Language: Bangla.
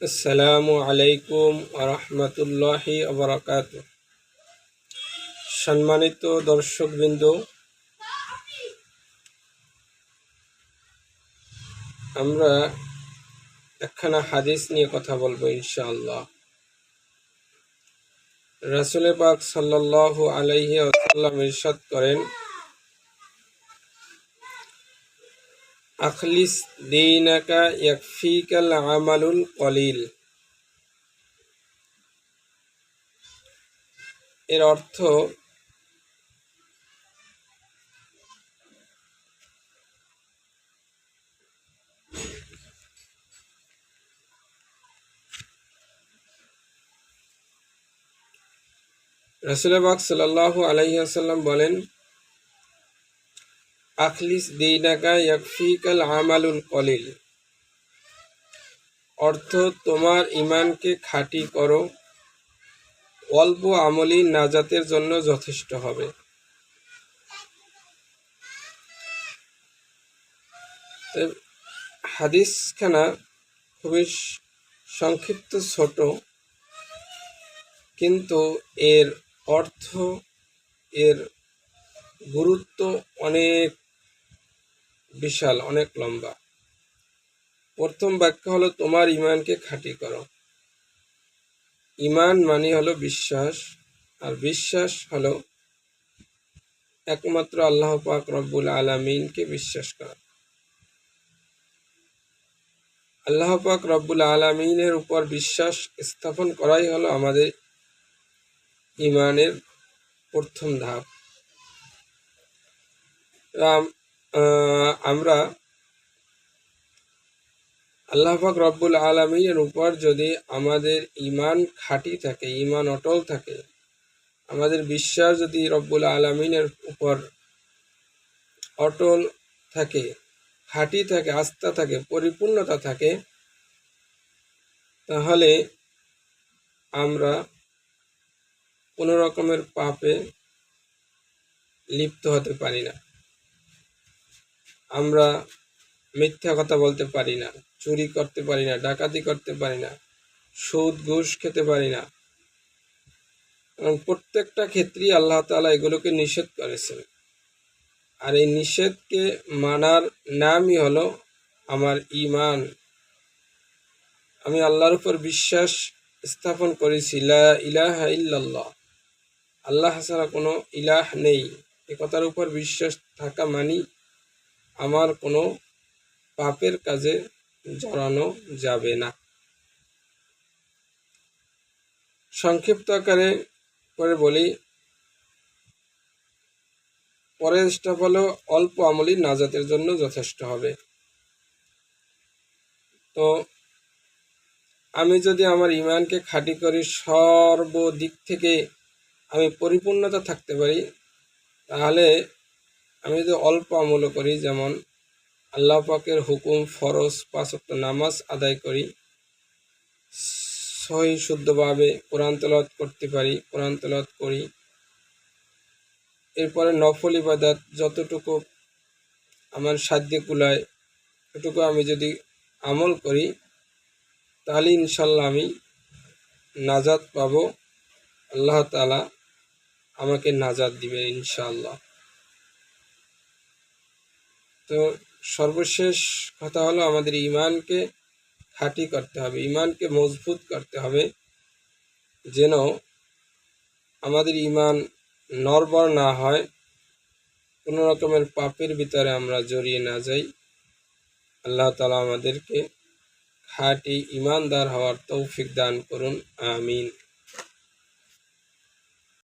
আসসালামু আলাইকুম আরহামতুল্লাহি আবরাকাত সম্মানিত দর্শকবৃন্দ, আমরা একখানা হাদিস নিয়ে কথা বলব ইনশাআল্লাহ। রাসুল পাক সাল্লাল্লাহু আলাইহি আসাল্লাম ইরশাদ করেন আখলিস দীনাকা ইয়াকফিকাল আমালুল কলিল। এর অর্থ রসুলবাক সাল্লাহ আলাইসাল্লাম বলেন আখলিস দিনাকা ইয়াকফিকাল আমালুল কলিল। অর্থ, তোমার ইমানকে খাঁটি করো। অল্প আমলি নাজাতের জন্য যথেষ্ট হবে। হাদিসখানা খুবই সংক্ষিপ্ত ছোট, কিন্তু এর অর্থ, এর গুরুত্ব অনেক বিশাল, অনেক লম্বা। প্রথম বাক্য হলো, তোমার ইমানকে খাঁটি করো। ইমান মানে হলো বিশ্বাস, আর বিশ্বাস হলো একমাত্র আল্লাহ পাক রব্বুল আলমিনকে বিশ্বাস করা। আল্লাহ পাক রব্বুল আলমিনের উপর বিশ্বাস স্থাপন করাই হলো আমাদের ইমানের প্রথম ধাপ। আমরা আল্লাহাক রব্বুল আলমিনের উপর যদি আমাদের ইমান খাঁটি থাকে ইমান অটল থাকে, আমাদের বিশ্বাস যদি রব্বুল আলমিনের উপর অটল থাকে, খাঁটি থাকে, আস্থা থাকে, পরিপূর্ণতা থাকে, তাহলে আমরা কোনো রকমের পাপে লিপ্ত হতে পারি না। আমরা মিথ্যা কথা বলতে পারি না, চুরি করতে পারি না, ডাকাতি করতে পারি না, সুদ, ঘুষ খেতে পারি না। কারণ প্রত্যেকটা ক্ষেত্রেই আল্লাহ তালা এগুলোকে নিষেধ করেছেন। আর এই নিষেধকে মানার নামই হলো আমার ইমান আমি আল্লাহর উপর বিশ্বাস স্থাপন করেছি ইলাহা ইল্লাল্লাহ। আল্লাহ ছাড়া কোনো ইলাহ নেই। এ কথার উপর বিশ্বাস থাকা মানি আমার কোনো পাপের কাজে জড়ানো যাবে না। সংক্ষিপ্ত আকারে করে বলি পরের স্টাফ হলো অল্প আমলি নাজাতের জন্য যথেষ্ট হবে। তো আমি যদি আমার ইমানকে খাঁটি করি, সর্বদিক থেকে আমি পরিপূর্ণতা থাকতে পারি, তাহলে আমি যদি অল্প আমল করি, যেমন আল্লাহ পাকের হুকুম, ফরজ পাঁচক্ত নামাজ আদায় করি, সহি শুদ্ধভাবে কোরআন তলত করতে পারি, কোরআন তলত করি, এরপরে নফল ইবাদাত, যতটুকু আমার সাধ্যে কুলায়, এটুকু আমি যদি আমল করি, তাহলে ইনশাল্লাহ আমি নাজাদ পাব। আল্লাহ তালা আমাকে নাজাদ দিবে ইনশাল্লাহ। তো সর্বশেষ কথা হলো আমাদের ইমানকে খাঁটি করতে হবে, ইমানকে মজবুত করতে হবে, যেন আমাদের ইমান নরবর না হয়, কোনো রকমের পাপের ভিতরে আমরা জড়িয়ে না যাই। আল্লাহ তালা আমাদেরকে খাঁটি ইমানদার হওয়ার তৌফিক দান করুন, আমিন।